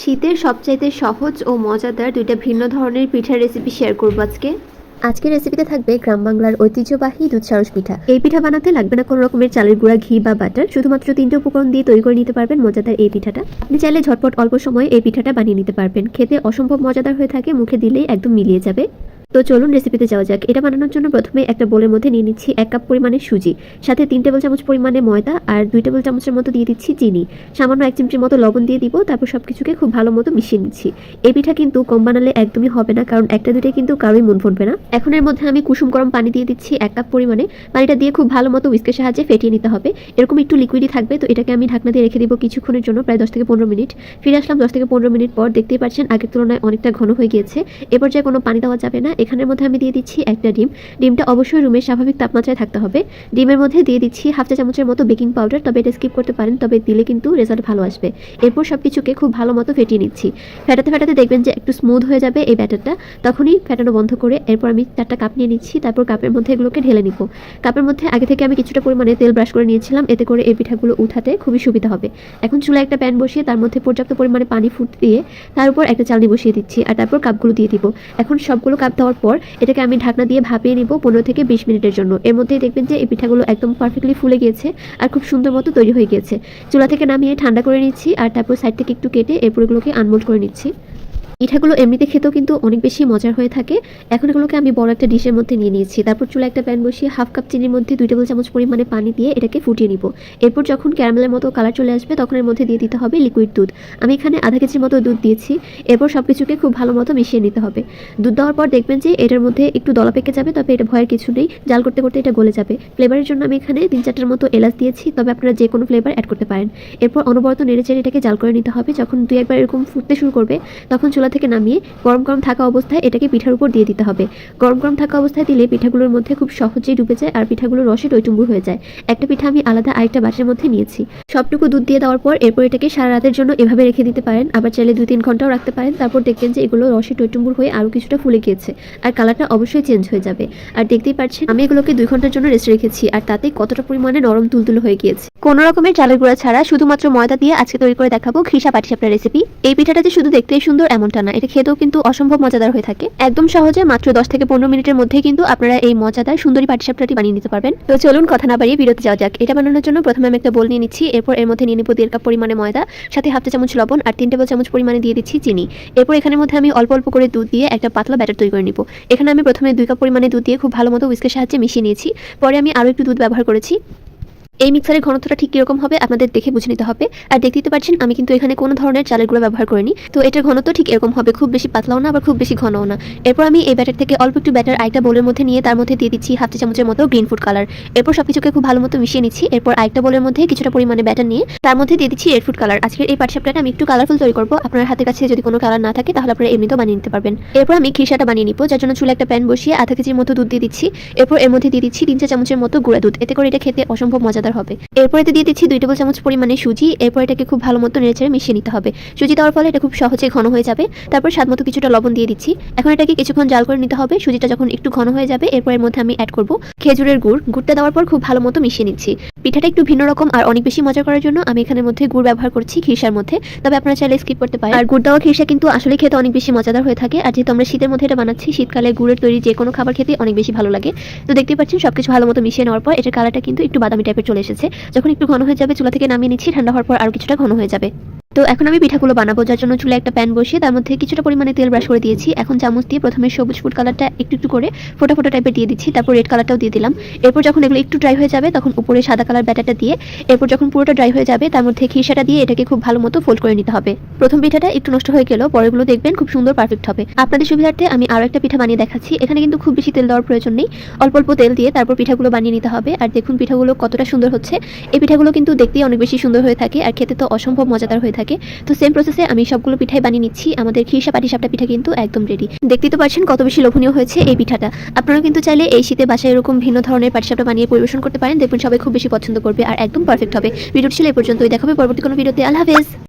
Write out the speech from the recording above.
শীতের সবচাইতে সহজ ও মজাদার দুইটা ভিন্ন ধরনের পিঠার রেসিপি শেয়ার করব আজকে। আজকের রেসিপিতে থাকবে গ্রাম বাংলার ঐতিহ্যবাহী দুধ সারস পিঠা। এই পিঠা বানাতে লাগবে না কোনো রকমের চালের গুঁড়া, ঘি বা বাটার শুধুমাত্র তিনটে উপকরণ দিয়ে তৈরি করে নিতে পারবেন মজাদার এই পিঠাটা। আপনি চাইলে ঝটপট অল্প সময়ে এই পিঠাটা বানিয়ে নিতে পারবেন। খেতে অসম্ভব মজাদার হয়ে থাকে, মুখে দিলেই একদম মিলিয়ে যাবে। তো চলুন রেসিপিতে যাওয়া যাক। এটা বানানোর জন্য প্রথমে একটা বোলের মধ্যে নিয়ে নিচ্ছি এক কাপ পরিমাণে সুজি, সাথে তিন টেবিল চামচ পরিমাণে ময়দা আর দুই টেবিল চামচের মতো দিয়ে দিচ্ছি চিনি। সামান্য এক চিমটির মতো লবণ দিয়ে দিব, তারপর সব কিছুকে খুব ভালো মতো মিশিয়ে নিচ্ছি। এই পিঠা কিন্তু কম বানালে একদমই হবে না, কারণ একটা দুটো কিন্তু কারোই মন ফুটবে না। এখন এর মধ্যে আমি কুসুম গরম পানি দিয়ে দিচ্ছি এক কাপ পরিমাণে। পানিটা দিয়ে খুব ভালো মতো উইস্কের সাহায্যে ফেটিয়ে নিতে হবে। এরকম একটু লিকুইডই থাকবে, তো এটাকে আমি ঢাকনা দিয়ে রেখে দিব কিছুক্ষণের জন্য, প্রায় দশ থেকে পনেরো মিনিট। ফিরে আসলাম দশ থেকে পনেরো মিনিট পর, দেখতেই পাচ্ছেন আগের তুলনায় অনেকটা ঘন হয়ে গিয়েছে। এ পর্যায়ে কোনো পানি দেওয়া যাবে না এখানের মধ্যে আমি দিয়ে দিচ্ছি একটা ডিম। ডিমটা অবশ্যই রুমের স্বাভাবিক তাপমাত্রায় থাকতে হবে। ডিমের মধ্যে দিয়ে দিচ্ছি হাফ চা চামচের মতো বেকিং পাউডার, তবে এটা স্কিপ করতে পারেন, তবে দিলে কিন্তু রেজাল্ট ভালো আসবে। এরপর সব কিছুকে খুব ভালো মতো ফেটিয়ে নিচ্ছি। ফেটাতে ফেটাতে দেখবেন যে একটু স্মুথ হয়ে যাবে এই ব্যাটারটা। তখনই ফেটানো বন্ধ করে এরপর আমি চারটা কাপ নিয়ে নিচ্ছি, তারপর কাপের মধ্যে এগুলোকে ঢেলে নিব। কাপের মধ্যে আগে থেকে আমি কিছুটা পরিমাণে তেল ব্রাশ করে নিয়েছিলাম, এতে করে এই পিঠাগুলো উঠাতে খুবই সুবিধা হবে। এখন চুলা একটা প্যান বসিয়ে তার মধ্যে পর্যাপ্ত পরিমাণে পানি ফুট দিয়ে তার উপর একটা চালনি বসিয়ে দিচ্ছি, আর তারপর কাপগুলো দিয়ে দিব। এখন সবগুলো কাপ দেওয়ার পর এটাকে আমি ঢাকনা দিয়ে ভাপিয়ে নিব পনেরো থেকে বিশ মিনিটের জন্য। এর মধ্যেই দেখবেন যে এই পিঠাগুলো একদম পারফেক্টলি ফুলে গিয়েছে আর খুব সুন্দর মতো তৈরি হয়ে গিয়েছে। চুলা থেকে নামিয়ে ঠান্ডা করে নিচ্ছি আর তারপর সাইড থেকে একটু কেটে এরপর এগুলোকে আনমোল্ড করে নিচ্ছি। পিঠাগুলো এমনিতে খেতেও কিন্তু অনেক বেশি মজার হয়ে থাকে। এখন এগুলোকে আমি বড় একটা ডিশের মধ্যে নিয়ে নিয়েছি। তারপর চুলা একটা প্যান বসিয়ে হাফ কাপ চিনির মধ্যে দুই টেবিল চামচ পরিমাণে পানি দিয়ে এটাকে ফুটিয়ে নিব। এরপর যখন ক্যারামেলের মতো কালার চলে আসবে, তখন এর মধ্যে দিয়ে দিতে হবে লিকুইড দুধ। আমি এখানে আধা কেজির মতো দুধ দিয়েছি। এরপর সব কিছুকে খুব ভালো মতো মিশিয়ে নিতে হবে। দুধ দেওয়ার পর দেখবেন যে এটার মধ্যে একটু দলা পেকে যাবে, তবে এটা ভয়ের কিছু নেই। জাল করতে করতে এটা গলে যাবে। ফ্লেভারের জন্য আমি এখানে তিন চারটার মতো এলাচ দিয়েছি। তবে আপনারা যে কোনো ফ্লেভার অ্যাড করতে পারেন। এরপর অনবরত নেড়ে চেড়ে এটাকে জাল করে নিতে হবে। যখন দুই একবার এরকম ফুটতে শুরু করবে, তখন চুলা থেকে নামিয়ে গরম গরম থাকা অবস্থায় এটাকে পিঠার উপর দিয়ে দিতে হবে। গরম গরম থাকা অবস্থায় দিলে পিঠাগুলোর মধ্যে খুব সহজেই ডুবে যায় আর পিঠাগুলো রসে টইটুম্বুর হয়ে যায়। একটা পিঠা আমি আলাদা আরেকটা বাটির মধ্যে নিয়েছি। সবটুকু দুধ দিয়ে দেওয়ার পর এরপর এটাকে সারা রাতের জন্য এভাবে রেখে দিতে পারেন। আবার চাইলে দুই তিন ঘন্টাও রাখতে পারেন। তারপর দেখবেন যে এগুলো রসে টইটুম্বুর হয়ে আরও কিছুটা ফুলে গিয়েছে আর কালারটা অবশ্যই চেঞ্জ হয়ে যাবে। আর দেখতেই পাচ্ছেন, আমি এগুলোকে দুই ঘণ্টার জন্য রেস্ট রেখেছি আর তাতে কতটা পরিমাণে নরম তুলতুলো হয়ে গিয়েছে। কোনো রকমের চালের গুঁড়া ছাড়া শুধুমাত্র ময়দা দিয়ে আজকে তৈরি করে দেখাবো খিসা পাটিসাপটা রেসিপি এই পিঠাটা যে শুধু দেখতেই সুন্দর, এমনটা না, এটা খেতেও কিন্তু অসম্ভব মজাদার হয়ে থাকে। একদম সহজে মাত্র দশ থেকে পনেরো মিনিটের মধ্যে কিন্তু আপনারা এই মজাদার সুন্দরী পাটিসাপটাটি বানিয়ে নিতে পারবেন। তো চলুন কথা না বাড়িয়ে বিরতি যাওয়া যাক। এটা বানানোর জন্য প্রথমে আমি একটা বোল নিয়ে নিচ্ছি, এরপর এর মধ্যে নিয়ে নিব দেড় কাপ পরিমাণে ময়দা, সাথে হাফ চা চামচ লবণ আর তিন টেবিল চামচ পরিমাণে দিয়ে দিচ্ছি চিনি। এরপর এখানের মধ্যে আমি অল্প অল্প করে দুধ দিয়ে একটা পাতলা ব্যাটার তৈরি করে নিব। এখানে আমি প্রথমে দুই কাপ পরিমাণে দুধ দিয়ে খুব ভালো মতো উইস্কের সাহায্যে মিশিয়ে নিয়েছি। পরে আমি আরও একটু দুধ ব্যবহার করেছি। এই মিক্সারের ঘনত্বটা ঠিক কীরকম হবে আপনাদের দেখে বুঝে নিতে হবে। আর দেখতেই তো পাচ্ছেন, আমি কিন্তু এখানে কোনো ধরনের চালের গুঁড়ো ব্যবহার করিনি। তো এটার ঘনত্ব ঠিক এরকম হবে, খুব বেশি পাতলাও না, আবার খুব বেশি ঘনও না। এরপর আমি এই ব্যাটার থেকে অল্প একটু ব্যাটার আরেকটা বোলের মধ্যে নিয়ে তার মধ্যে দিয়ে দিচ্ছি হাফ চামচের মতো গ্রিন ফুড কালার। এরপর সব কিছুকে খুব ভালো মতো মিশিয়ে নিচ্ছি। এরপর আরেকটা বোলের মধ্যে কিছুটা পরিমাণে ব্যাটার নিয়ে তার মধ্যে দিয়ে দিচ্ছি রেড ফুড কালার। আজকের এই পাটিসাপটাটা আমি একটু কালারফুল তৈরি করব। আপনার হাতের কাছে যদি কোনো কালার না থাকে, তাহলে আপনারা এমনিতেও বানিয়ে নিতে পারবেন। এরপর আমি খিসাটা বানিয়ে নিব, যার জন্য চুলে একটা প্যান বসিয়ে আধা কেজির মতো দুধ দিয়ে দিচ্ছি। এরপর এর মধ্যে দিয়ে দিচ্ছি তিন চা চামচের মতো গুঁড়া দুধ। এতে করে এটা খেতে অসম্ভব মজাদার হবে। এরপর এতে দিয়ে দিচ্ছি দুই টেবিল চামচ পরিমাণে সুজি, এরপর এটাকে খুব ভালো মতো নেড়েচেড়ে মিশিয়ে নিতে হবে। সুজি দেওয়ার ফলে এটা খুব সহজে ঘন হয়ে যাবে। তারপর স্বাদ মতো কিছুটা লবণ দিয়ে দিচ্ছি। এখন এটাকে কিছুক্ষণ জাল করে নিতে হবে। সুজিটা যখন একটু ঘন হয়ে যাবে, এরপর এর মধ্যে আমি অ্যাড করব খেজুরের গুড়। গুড়টা দেওয়ার পর খুব ভালো মতো মিশিয়ে নিচ্ছি। পিঠাটা একটু ভিন্ন রকম আর অনেক বেশি মজা করার জন্য আমি এখানের মধ্যে গুড় ব্যবহার করছি খিরসার মধ্যে। তবে আপনারা চাইলে স্কিপ করতে পারেন। আর গুড় দেওয়া খিরসা কিন্তু আসলে খেতে অনেক বেশি মজাদার হয়ে থাকে। আর যেহেতু আমরা শীতের মধ্যে এটা বানাচ্ছি, শীতকালে গুড়ের তৈরি যে কোনো খাবার খেতে অনেক বেশি ভালো লাগে। তো দেখতে পাচ্ছেন, সবকিছু ভালো মতো মিশিয়ে নেওয়ার পর এটার কালারটা কিন্তু একটু বাদামি টাইপের চলে এসেছে। যখন একটু ঘন হয়ে যাবে, চুলা থেকে নামিয়ে নিচ্ছি। ঠান্ডা হওয়ার পর আরও কিছুটা ঘন হয়ে যাবে। তো এখন আমি পিঠাগুলো বানাবো, যার জন্য চুলে একটা প্যান বসিয়ে তার মধ্যে কিছুটা পরিমাণে তেল ব্রাশ করে দিয়েছি। এখন চামচ দিয়ে প্রথমে সবুজ ফুড কালারটা একটু একটু করে ফোটা ফোটা টাইপের দিয়ে দিচ্ছি, তারপর রেড কালারটাও দিয়ে দিলাম। এরপর যখন এগুলো একটু ড্রাই হয়ে যাবে, তখন উপরে সাদা কালার ব্যাটারটা দিয়ে এরপর যখন পুরোটা ড্রাই হয়ে যাবে, তার মধ্যে খিসাটা দিয়ে এটাকে খুব ভালো মতো ফোল্ড করে নিতে হবে। প্রথম পিঠাটা একটু নষ্ট হয়ে গেলেও পরেগুলো দেখবেন খুব সুন্দর পারফেক্ট হবে। আপনাদের সুবিধার্থে আমি আরও একটা পিঠা বানিয়ে দেখাচ্ছি। এখানে কিন্তু খুব বেশি তেল দেওয়ার প্রয়োজন নেই। অল্প অল্প তেল দিয়ে তারপর পিঠাগুলো বানিয়ে নিতে হবে। আর দেখুন পিঠাগুলো কতটা সুন্দর হচ্ছে। এই পিঠাগুলো কিন্তু দেখতেই অনেক বেশি সুন্দর হয়ে থাকে। আর খেতে তো অসম্ভব মজাদার হয়ে থাকে। তো সেম প্রসেসে আমি সবগুলো পিঠাই বানিয়ে নিচ্ছি। আমাদের খিরসা পাটিসাপটা পিঠা কিন্তু একদম রেডি দেখতেই তো পারছেন কত বেশি লোভনীয় হয়েছে এই পিঠাটা। আপনারা কিন্তু চাইলে এই শীতে বাসায় এরকম ভিন্ন ধরনের পাটিসাপটা বানিয়ে পরিবেশন করতে পারেন। দেখবেন সবাই খুব বেশি পছন্দ করবে আর একদম পারফেক্ট হবে। ভিডিওটি ছিল এই পর্যন্তই। দেখাবে পরবর্তী কোনো ভিডিওতে। আল্লাহ হাফেজ।